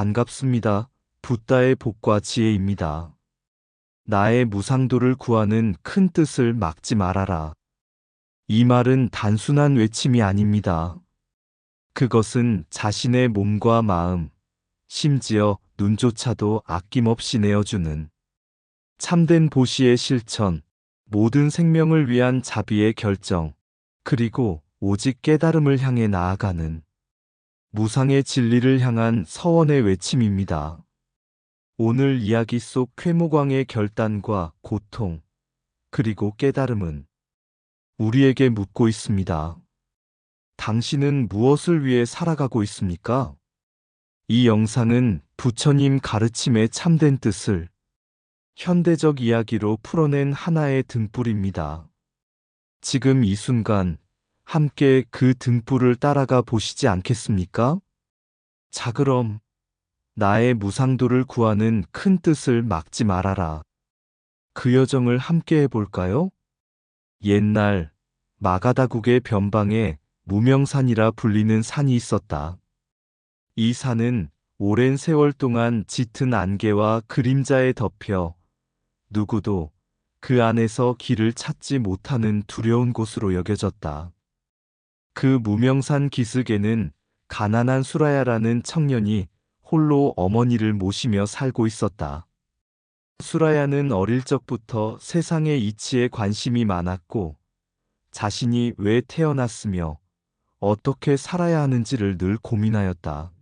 반갑습니다. 붓다의 복과 지혜입니다. 나의 무상도를 구하는 큰 뜻을 막지 말아라. 이 말은 단순한 외침이 아닙니다. 그것은 자신의 몸과 마음, 심지어 눈조차도 아낌없이 내어주는 참된 보시의 실천, 모든 생명을 위한 자비의 결정, 그리고 오직 깨달음을 향해 나아가는 무상의 진리를 향한 서원의 외침입니다. 오늘 이야기 속 쾌모광의 결단과 고통, 그리고 깨달음은 우리에게 묻고 있습니다. 당신은 무엇을 위해 살아가고 있습니까? 이 영상은 부처님 가르침의 참된 뜻을 현대적 이야기로 풀어낸 하나의 등불입니다. 지금 이 순간 함께 그 등불을 따라가 보시지 않겠습니까? 자 그럼 나의 무상도를 구하는 큰 뜻을 막지 말아라. 그 여정을 함께 해볼까요? 옛날 마가다국의 변방에 무명산이라 불리는 산이 있었다. 이 산은 오랜 세월 동안 짙은 안개와 그림자에 덮여 누구도 그 안에서 길을 찾지 못하는 두려운 곳으로 여겨졌다. 그 무명산 기슭에는 가난한 수라야라는 청년이 홀로 어머니를 모시며 살고 있었다. 수라야는 어릴 적부터 세상의 이치에 관심이 많았고 자신이 왜 태어났으며 어떻게 살아야 하는지를 늘 고민하였다.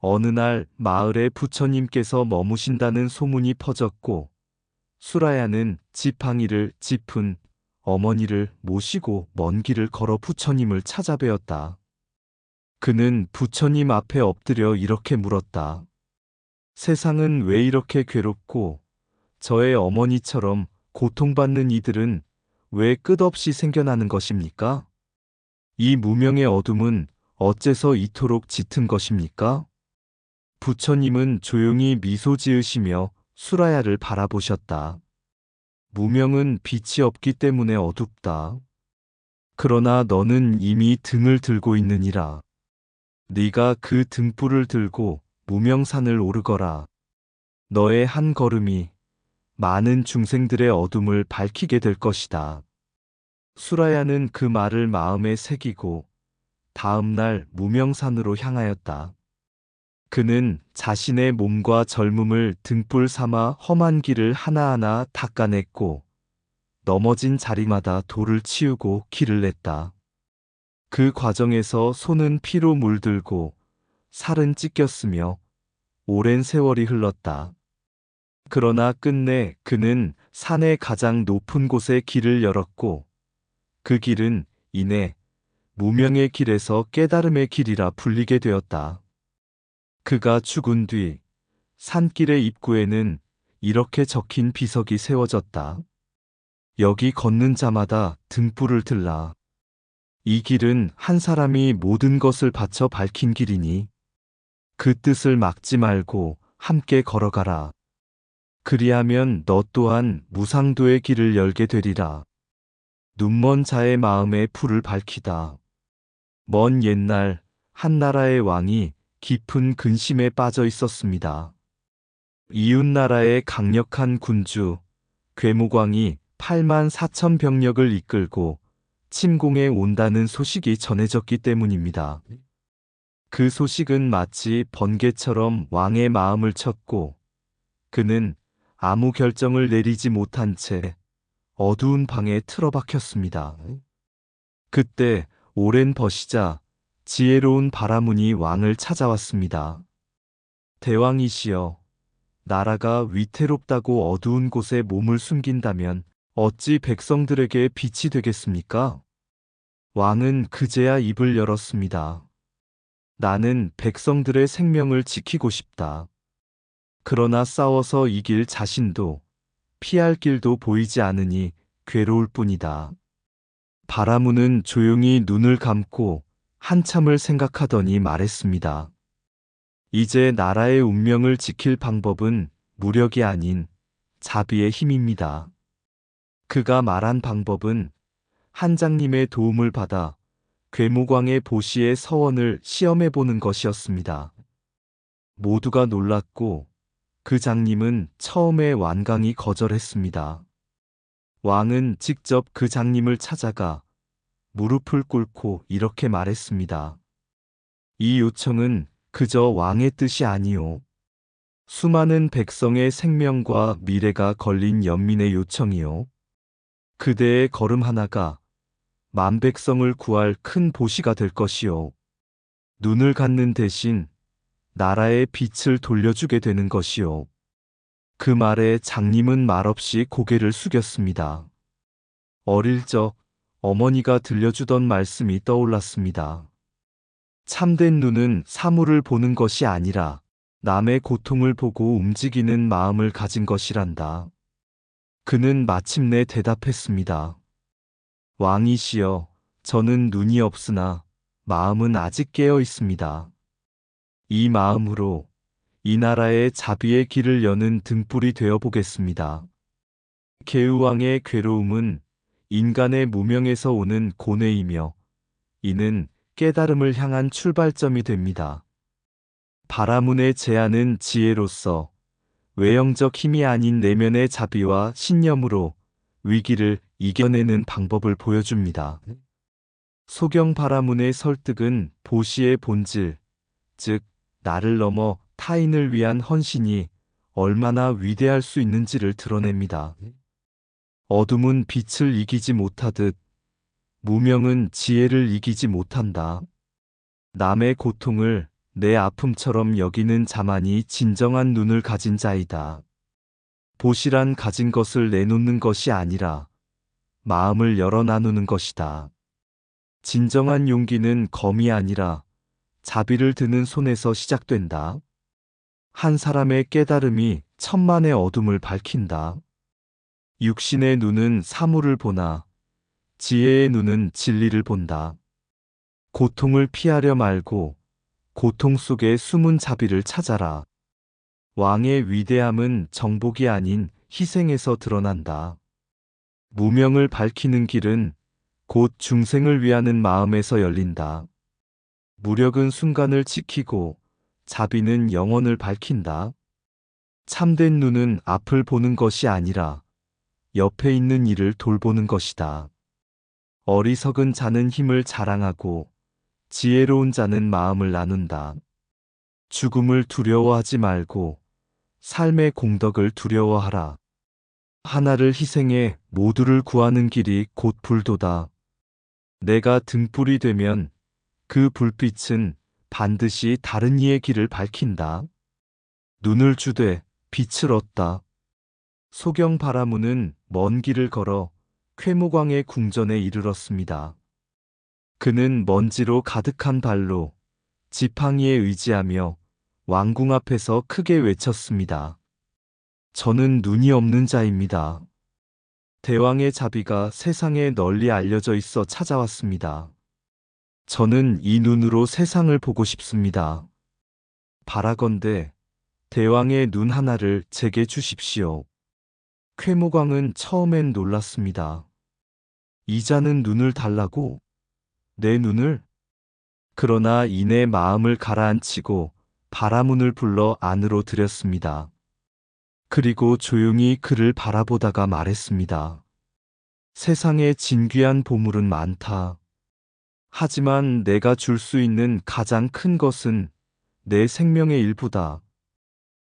어느 날 마을에 부처님께서 머무신다는 소문이 퍼졌고 수라야는 지팡이를 짚은 어머니를 모시고 먼 길을 걸어 부처님을 찾아뵈었다. 그는 부처님 앞에 엎드려 이렇게 물었다. 세상은 왜 이렇게 괴롭고 저의 어머니처럼 고통받는 이들은 왜 끝없이 생겨나는 것입니까? 이 무명의 어둠은 어째서 이토록 짙은 것입니까? 부처님은 조용히 미소 지으시며 수라야를 바라보셨다. 무명은 빛이 없기 때문에 어둡다. 그러나 너는 이미 등을 들고 있느니라. 네가 그 등불을 들고 무명산을 오르거라. 너의 한 걸음이 많은 중생들의 어둠을 밝히게 될 것이다. 수라야는 그 말을 마음에 새기고 다음 날 무명산으로 향하였다. 그는 자신의 몸과 젊음을 등불 삼아 험한 길을 하나하나 닦아냈고 넘어진 자리마다 돌을 치우고 길을 냈다. 그 과정에서 손은 피로 물들고 살은 찢겼으며 오랜 세월이 흘렀다. 그러나 끝내 그는 산의 가장 높은 곳에 길을 열었고 그 길은 이내 무명의 길에서 깨달음의 길이라 불리게 되었다. 그가 죽은 뒤 산길의 입구에는 이렇게 적힌 비석이 세워졌다. 여기 걷는 자마다 등불을 들라. 이 길은 한 사람이 모든 것을 바쳐 밝힌 길이니 그 뜻을 막지 말고 함께 걸어가라. 그리하면 너 또한 무상도의 길을 열게 되리라. 눈먼 자의 마음에 불을 밝히다. 먼 옛날 한 나라의 왕이 깊은 근심에 빠져 있었습니다. 이웃 나라의 강력한 군주 괴무광이 8만 4천 병력을 이끌고 침공해 온다는 소식이 전해졌기 때문입니다. 그 소식은 마치 번개처럼 왕의 마음을 쳤고 그는 아무 결정을 내리지 못한 채 어두운 방에 틀어박혔습니다. 그때 오랜 버시자 지혜로운 바라문이 왕을 찾아왔습니다. 대왕이시여, 나라가 위태롭다고 어두운 곳에 몸을 숨긴다면 어찌 백성들에게 빛이 되겠습니까? 왕은 그제야 입을 열었습니다. 나는 백성들의 생명을 지키고 싶다. 그러나 싸워서 이길 자신도 피할 길도 보이지 않으니 괴로울 뿐이다. 바라문은 조용히 눈을 감고 한참을 생각하더니 말했습니다. 이제 나라의 운명을 지킬 방법은 무력이 아닌 자비의 힘입니다. 그가 말한 방법은 한장님의 도움을 받아 괴무광의 보시의 서원을 시험해 보는 것이었습니다. 모두가 놀랐고 그 장님은 처음에 완강히 거절했습니다. 왕은 직접 그 장님을 찾아가 무릎을 꿇고 이렇게 말했습니다. 이 요청은 그저 왕의 뜻이 아니오. 수많은 백성의 생명과 미래가 걸린 연민의 요청이요. 그대의 걸음 하나가 만 백성을 구할 큰 보시가 될 것이요. 눈을 감는 대신 나라의 빛을 돌려주게 되는 것이요. 그 말에 장님은 말없이 고개를 숙였습니다. 어릴 적 어머니가 들려주던 말씀이 떠올랐습니다. 참된 눈은 사물을 보는 것이 아니라 남의 고통을 보고 움직이는 마음을 가진 것이란다. 그는 마침내 대답했습니다. 왕이시여, 저는 눈이 없으나 마음은 아직 깨어 있습니다. 이 마음으로 이 나라의 자비의 길을 여는 등불이 되어 보겠습니다. 개우왕의 괴로움은 인간의 무명에서 오는 고뇌이며 이는 깨달음을 향한 출발점이 됩니다. 바라문의 제안은 지혜로서 외형적 힘이 아닌 내면의 자비와 신념으로 위기를 이겨내는 방법을 보여줍니다. 소경 바라문의 설득은 보시의 본질, 즉 나를 넘어 타인을 위한 헌신이 얼마나 위대할 수 있는지를 드러냅니다. 어둠은 빛을 이기지 못하듯 무명은 지혜를 이기지 못한다. 남의 고통을 내 아픔처럼 여기는 자만이 진정한 눈을 가진 자이다. 보시란 가진 것을 내놓는 것이 아니라 마음을 열어 나누는 것이다. 진정한 용기는 검이 아니라 자비를 드는 손에서 시작된다. 한 사람의 깨달음이 천만의 어둠을 밝힌다. 육신의 눈은 사물을 보나 지혜의 눈은 진리를 본다. 고통을 피하려 말고 고통 속에 숨은 자비를 찾아라. 왕의 위대함은 정복이 아닌 희생에서 드러난다. 무명을 밝히는 길은 곧 중생을 위하는 마음에서 열린다. 무력은 순간을 지키고 자비는 영혼을 밝힌다. 참된 눈은 앞을 보는 것이 아니라 옆에 있는 일을 돌보는 것이다. 어리석은 자는 힘을 자랑하고 지혜로운 자는 마음을 나눈다. 죽음을 두려워하지 말고 삶의 공덕을 두려워하라. 하나를 희생해 모두를 구하는 길이 곧 불도다. 내가 등불이 되면 그 불빛은 반드시 다른 이의 길을 밝힌다. 눈을 주되 빛을 얻다. 소경 바라문은 먼 길을 걸어 쾌무광의 궁전에 이르렀습니다. 그는 먼지로 가득한 발로 지팡이에 의지하며 왕궁 앞에서 크게 외쳤습니다. 저는 눈이 없는 자입니다. 대왕의 자비가 세상에 널리 알려져 있어 찾아왔습니다. 저는 이 눈으로 세상을 보고 싶습니다. 바라건대 대왕의 눈 하나를 제게 주십시오. 쾌모광은 처음엔 놀랐습니다. 이자는 눈을 달라고? 내 눈을? 그러나 이내 마음을 가라앉히고 바라문을 불러 안으로 들였습니다. 그리고 조용히 그를 바라보다가 말했습니다. 세상에 진귀한 보물은 많다. 하지만 내가 줄 수 있는 가장 큰 것은 내 생명의 일부다.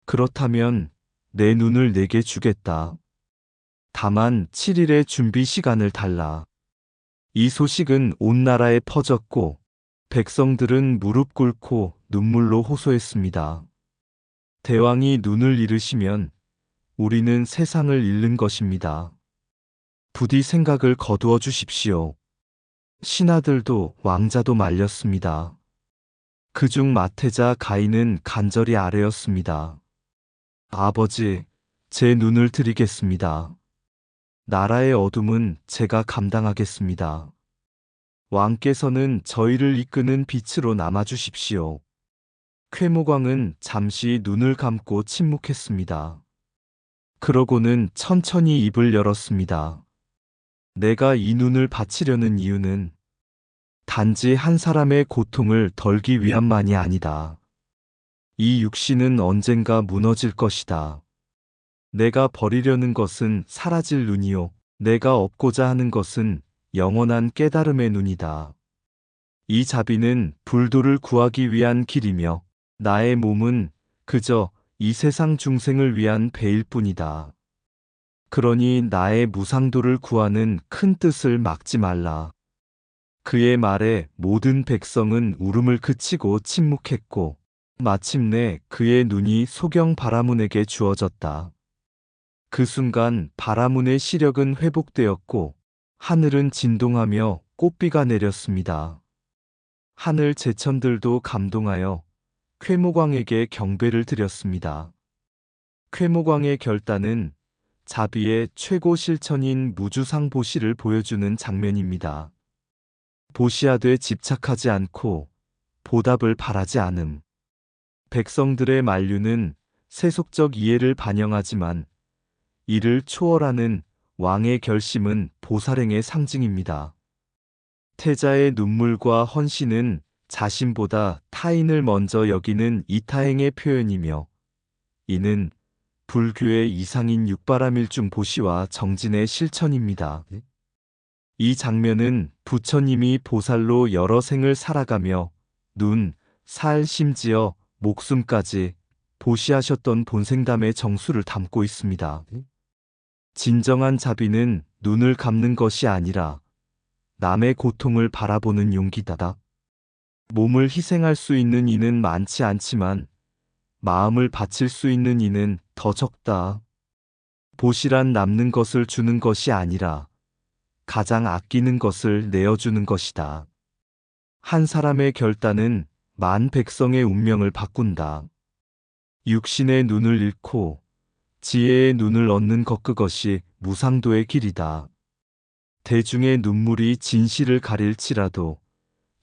그렇다면 내 눈을 내게 주겠다. 다만 7일의 준비 시간을 달라. 이 소식은 온 나라에 퍼졌고 백성들은 무릎 꿇고 눈물로 호소했습니다. 대왕이 눈을 잃으시면 우리는 세상을 잃는 것입니다. 부디 생각을 거두어 주십시오. 신하들도 왕자도 말렸습니다. 그중 마태자 가인은 간절히 아뢰었습니다. 아버지, 제 눈을 드리겠습니다. 나라의 어둠은 제가 감당하겠습니다. 왕께서는 저희를 이끄는 빛으로 남아주십시오. 쾌모광은 잠시 눈을 감고 침묵했습니다. 그러고는 천천히 입을 열었습니다. 내가 이 눈을 바치려는 이유는 단지 한 사람의 고통을 덜기 위함만이 아니다. 이 육신은 언젠가 무너질 것이다. 내가 버리려는 것은 사라질 눈이요. 내가 얻고자 하는 것은 영원한 깨달음의 눈이다. 이 자비는 불도를 구하기 위한 길이며 나의 몸은 그저 이 세상 중생을 위한 배일 뿐이다. 그러니 나의 무상도를 구하는 큰 뜻을 막지 말라. 그의 말에 모든 백성은 울음을 그치고 침묵했고 마침내 그의 눈이 소경 바라문에게 주어졌다. 그 순간 바라문의 시력은 회복되었고 하늘은 진동하며 꽃비가 내렸습니다. 하늘 제천들도 감동하여 쾌모광에게 경배를 드렸습니다. 쾌모광의 결단은 자비의 최고 실천인 무주상 보시를 보여주는 장면입니다. 보시하되 집착하지 않고 보답을 바라지 않음. 백성들의 만류는 세속적 이해를 반영하지만 이를 초월하는 왕의 결심은 보살행의 상징입니다. 태자의 눈물과 헌신은 자신보다 타인을 먼저 여기는 이타행의 표현이며 이는 불교의 이상인 육바라밀중 보시와 정진의 실천입니다. 이 장면은 부처님이 보살로 여러 생을 살아가며 눈, 살, 심지어 목숨까지 보시하셨던 본생담의 정수를 담고 있습니다. 진정한 자비는 눈을 감는 것이 아니라 남의 고통을 바라보는 용기다. 몸을 희생할 수 있는 이는 많지 않지만 마음을 바칠 수 있는 이는 더 적다. 보시란 남는 것을 주는 것이 아니라 가장 아끼는 것을 내어주는 것이다. 한 사람의 결단은 만 백성의 운명을 바꾼다. 육신의 눈을 잃고 지혜의 눈을 얻는 것 그것이 무상도의 길이다. 대중의 눈물이 진실을 가릴지라도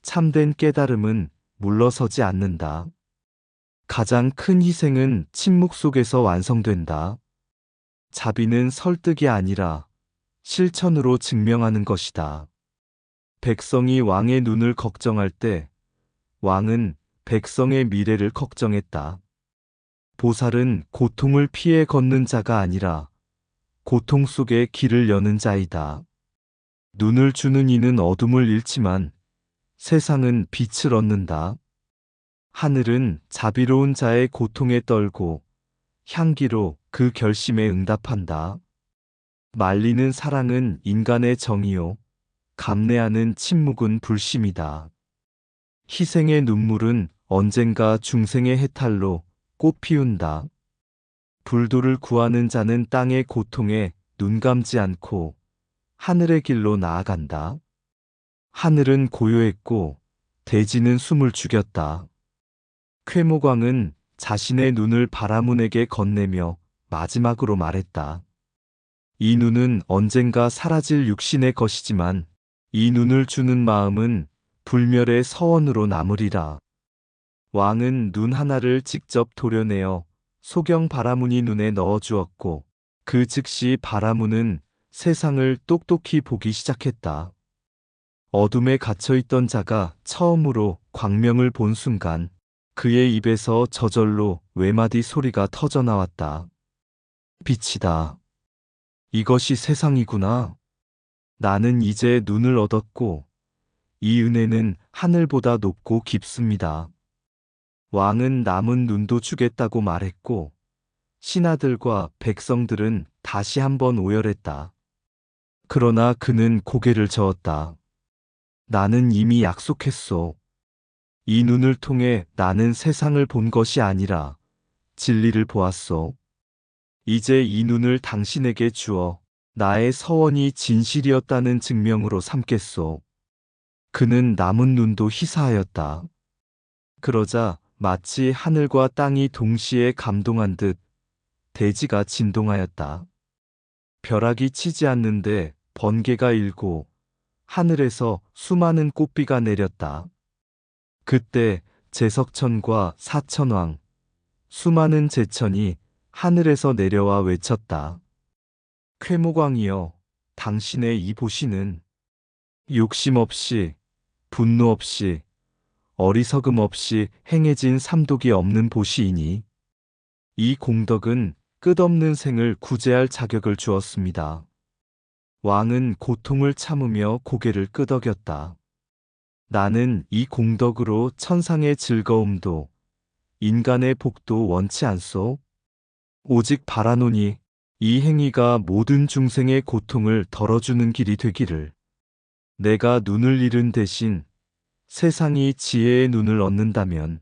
참된 깨달음은 물러서지 않는다. 가장 큰 희생은 침묵 속에서 완성된다. 자비는 설득이 아니라 실천으로 증명하는 것이다. 백성이 왕의 눈을 걱정할 때 왕은 백성의 미래를 걱정했다. 보살은 고통을 피해 걷는 자가 아니라 고통 속에 길을 여는 자이다. 눈을 주는 이는 어둠을 잃지만 세상은 빛을 얻는다. 하늘은 자비로운 자의 고통에 떨고 향기로 그 결심에 응답한다. 말리는 사랑은 인간의 정의요. 감내하는 침묵은 불심이다. 희생의 눈물은 언젠가 중생의 해탈로 꽃 피운다. 불도를 구하는 자는 땅의 고통에 눈 감지 않고 하늘의 길로 나아간다. 하늘은 고요했고 대지는 숨을 죽였다. 쾌모광은 자신의 눈을 바라문에게 건네며 마지막으로 말했다. 이 눈은 언젠가 사라질 육신의 것이지만 이 눈을 주는 마음은 불멸의 서원으로 남으리라. 왕은 눈 하나를 직접 도려내어 소경 바라문이 눈에 넣어 주었고 그 즉시 바라문은 세상을 똑똑히 보기 시작했다. 어둠에 갇혀 있던 자가 처음으로 광명을 본 순간 그의 입에서 저절로 외마디 소리가 터져 나왔다. 빛이다. 이것이 세상이구나. 나는 이제 눈을 얻었고 이 은혜는 하늘보다 높고 깊습니다. 왕은 남은 눈도 주겠다고 말했고 신하들과 백성들은 다시 한번 오열했다. 그러나 그는 고개를 저었다. 나는 이미 약속했소. 이 눈을 통해 나는 세상을 본 것이 아니라 진리를 보았소. 이제 이 눈을 당신에게 주어 나의 서원이 진실이었다는 증명으로 삼겠소. 그는 남은 눈도 희사하였다. 그러자 마치 하늘과 땅이 동시에 감동한 듯 대지가 진동하였다. 벼락이 치지 않는데 번개가 일고 하늘에서 수많은 꽃비가 내렸다. 그때 제석천과 사천왕, 수많은 제천이 하늘에서 내려와 외쳤다. 쾌모광이여, 당신의 이 보시는 욕심 없이, 분노 없이, 어리석음 없이 행해진 삼독이 없는 보시이니 이 공덕은 끝없는 생을 구제할 자격을 주었습니다. 왕은 고통을 참으며 고개를 끄덕였다. 나는 이 공덕으로 천상의 즐거움도 인간의 복도 원치 않소. 오직 바라노니 이 행위가 모든 중생의 고통을 덜어주는 길이 되기를. 내가 눈을 잃은 대신 세상이 지혜의 눈을 얻는다면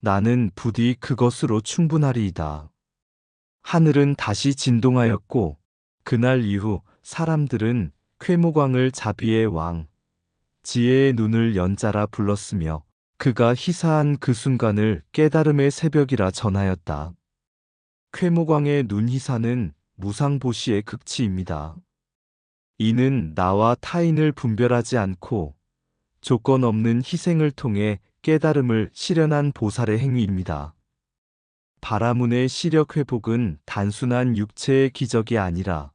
나는 부디 그것으로 충분하리이다. 하늘은 다시 진동하였고 그날 이후 사람들은 쾌무광을 자비의 왕, 지혜의 눈을 연자라 불렀으며 그가 희사한 그 순간을 깨달음의 새벽이라 전하였다. 쾌무광의 눈 희사는 무상보시의 극치입니다. 이는 나와 타인을 분별하지 않고 조건 없는 희생을 통해 깨달음을 실현한 보살의 행위입니다. 바라문의 시력 회복은 단순한 육체의 기적이 아니라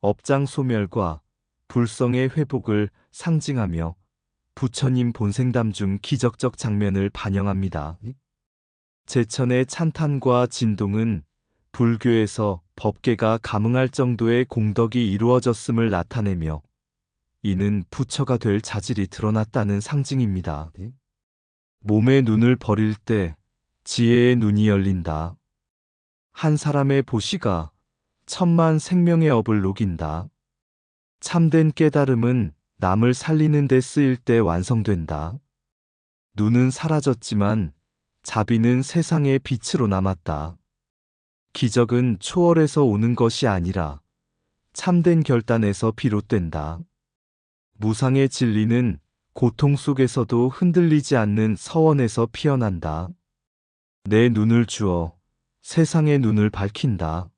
업장 소멸과 불성의 회복을 상징하며 부처님 본생담 중 기적적 장면을 반영합니다. 제천의 찬탄과 진동은 불교에서 법계가 감응할 정도의 공덕이 이루어졌음을 나타내며 이는 부처가 될 자질이 드러났다는 상징입니다. 몸의 눈을 버릴 때 지혜의 눈이 열린다. 한 사람의 보시가 천만 생명의 업을 녹인다. 참된 깨달음은 남을 살리는 데 쓰일 때 완성된다. 눈은 사라졌지만 자비는 세상의 빛으로 남았다. 기적은 초월에서 오는 것이 아니라 참된 결단에서 비롯된다. 무상의 진리는 고통 속에서도 흔들리지 않는 서원에서 피어난다. 내 눈을 주어 세상의 눈을 밝힌다.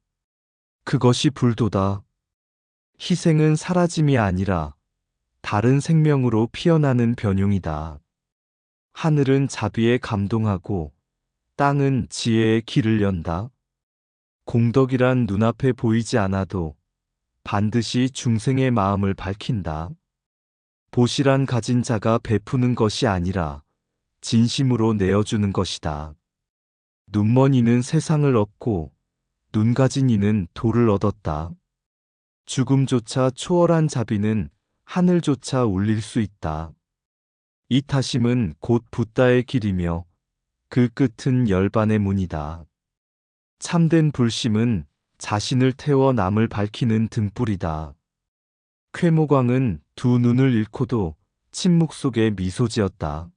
그것이 불도다. 희생은 사라짐이 아니라 다른 생명으로 피어나는 변용이다. 하늘은 자비에 감동하고 땅은 지혜의 길을 연다. 공덕이란 눈앞에 보이지 않아도 반드시 중생의 마음을 밝힌다. 보시란 가진 자가 베푸는 것이 아니라 진심으로 내어주는 것이다. 눈먼 이는 세상을 얻고 눈 가진 이는 도를 얻었다. 죽음조차 초월한 자비는 하늘조차 울릴 수 있다. 이 타심은 곧 붓다의 길이며 그 끝은 열반의 문이다. 참된 불심은 자신을 태워 남을 밝히는 등불이다. 쾌모광은 두 눈을 잃고도 침묵 속에 미소 지었다.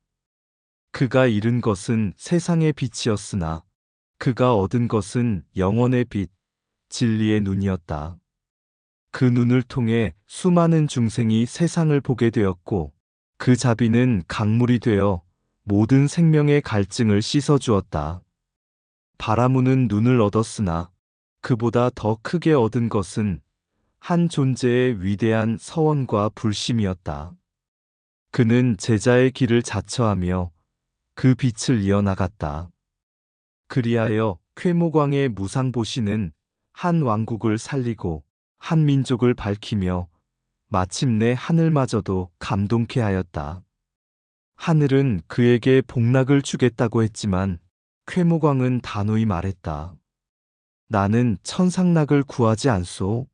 그가 잃은 것은 세상의 빛이었으나 그가 얻은 것은 영원의 빛, 진리의 눈이었다. 그 눈을 통해 수많은 중생이 세상을 보게 되었고 그 자비는 강물이 되어 모든 생명의 갈증을 씻어주었다. 바라무는 눈을 얻었으나 그보다 더 크게 얻은 것은 한 존재의 위대한 서원과 불심이었다. 그는 제자의 길을 자처하며 그 빛을 이어나갔다. 그리하여 쾌모광의 무상보시는 한 왕국을 살리고 한 민족을 밝히며 마침내 하늘마저도 감동케 하였다. 하늘은 그에게 복락을 주겠다고 했지만 쾌모광은 단호히 말했다. 나는 천상락을 구하지 않소.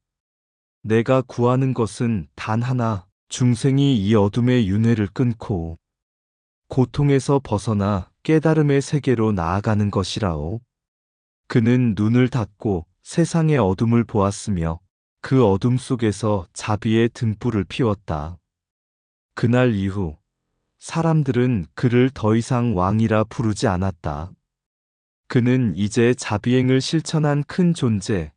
내가 구하는 것은 단 하나, 중생이 이 어둠의 윤회를 끊고 고통에서 벗어나 깨달음의 세계로 나아가는 것이라오. 그는 눈을 닫고 세상의 어둠을 보았으며 그 어둠 속에서 자비의 등불을 피웠다. 그날 이후 사람들은 그를 더 이상 왕이라 부르지 않았다. 그는 이제 자비행을 실천한 큰 존재,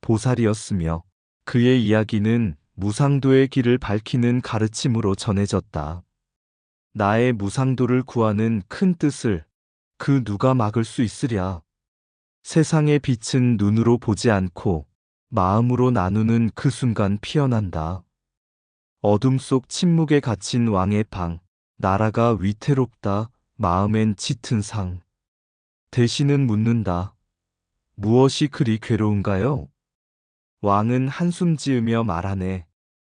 보살이었으며 그의 이야기는 무상도의 길을 밝히는 가르침으로 전해졌다. 나의 무상도를 구하는 큰 뜻을 그 누가 막을 수 있으랴. 세상의 빛은 눈으로 보지 않고 마음으로 나누는 그 순간 피어난다. 어둠 속 침묵에 갇힌 왕의 방, 나라가 위태롭다, 마음엔 짙은 상. 대신은 묻는다. 무엇이 그리 괴로운가요? 왕은 한숨 지으며 말하네.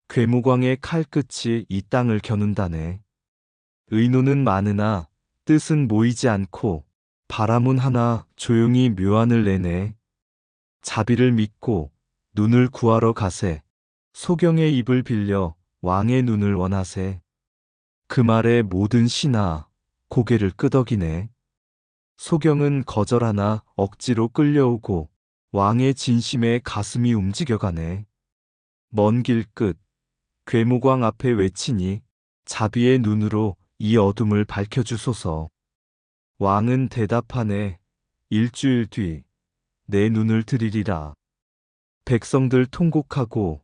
괴무광의 칼끝이 이 땅을 겨눈다네. 의노는 많으나 뜻은 모이지 않고 바람은 하나 조용히 묘안을 내네. 자비를 믿고 눈을 구하러 가세. 소경의 입을 빌려 왕의 눈을 원하세. 그 말에 모든 신하 고개를 끄덕이네. 소경은 거절하나 억지로 끌려오고 왕의 진심에 가슴이 움직여가네. 먼 길 끝 괴무광 앞에 외치니 자비의 눈으로 이 어둠을 밝혀주소서. 왕은 대답하네. 일주일 뒤 내 눈을 들이리라. 백성들 통곡하고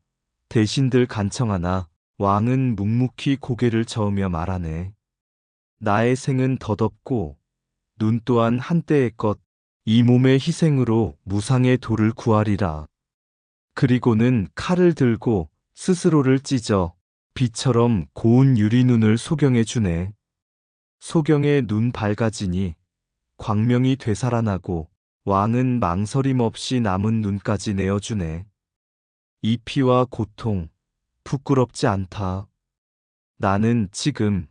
대신들 간청하나 왕은 묵묵히 고개를 저으며 말하네. 나의 생은 덧없고 눈 또한 한때의 것, 이 몸의 희생으로 무상의 도를 구하리라. 그리고는 칼을 들고 스스로를 찢어 비처럼 고운 유리눈을 소경해 주네. 소경의 눈 밝아지니 광명이 되살아나고 왕은 망설임 없이 남은 눈까지 내어주네. 이 피와 고통, 부끄럽지 않다. 나는 지금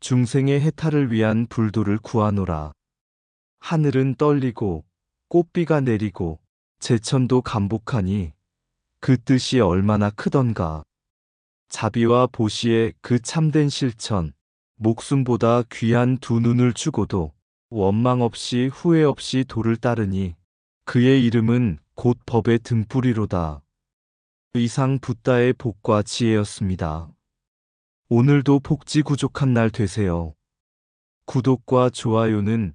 중생의 해탈을 위한 불도를 구하노라. 하늘은 떨리고 꽃비가 내리고 제천도 감복하니 그 뜻이 얼마나 크던가. 자비와 보시의 그 참된 실천, 목숨보다 귀한 두 눈을 주고도 원망 없이 후회 없이 도를 따르니 그의 이름은 곧 법의 등불이로다. 이상 붓다의 복과 지혜였습니다. 오늘도 복지 구족한 날 되세요. 구독과 좋아요는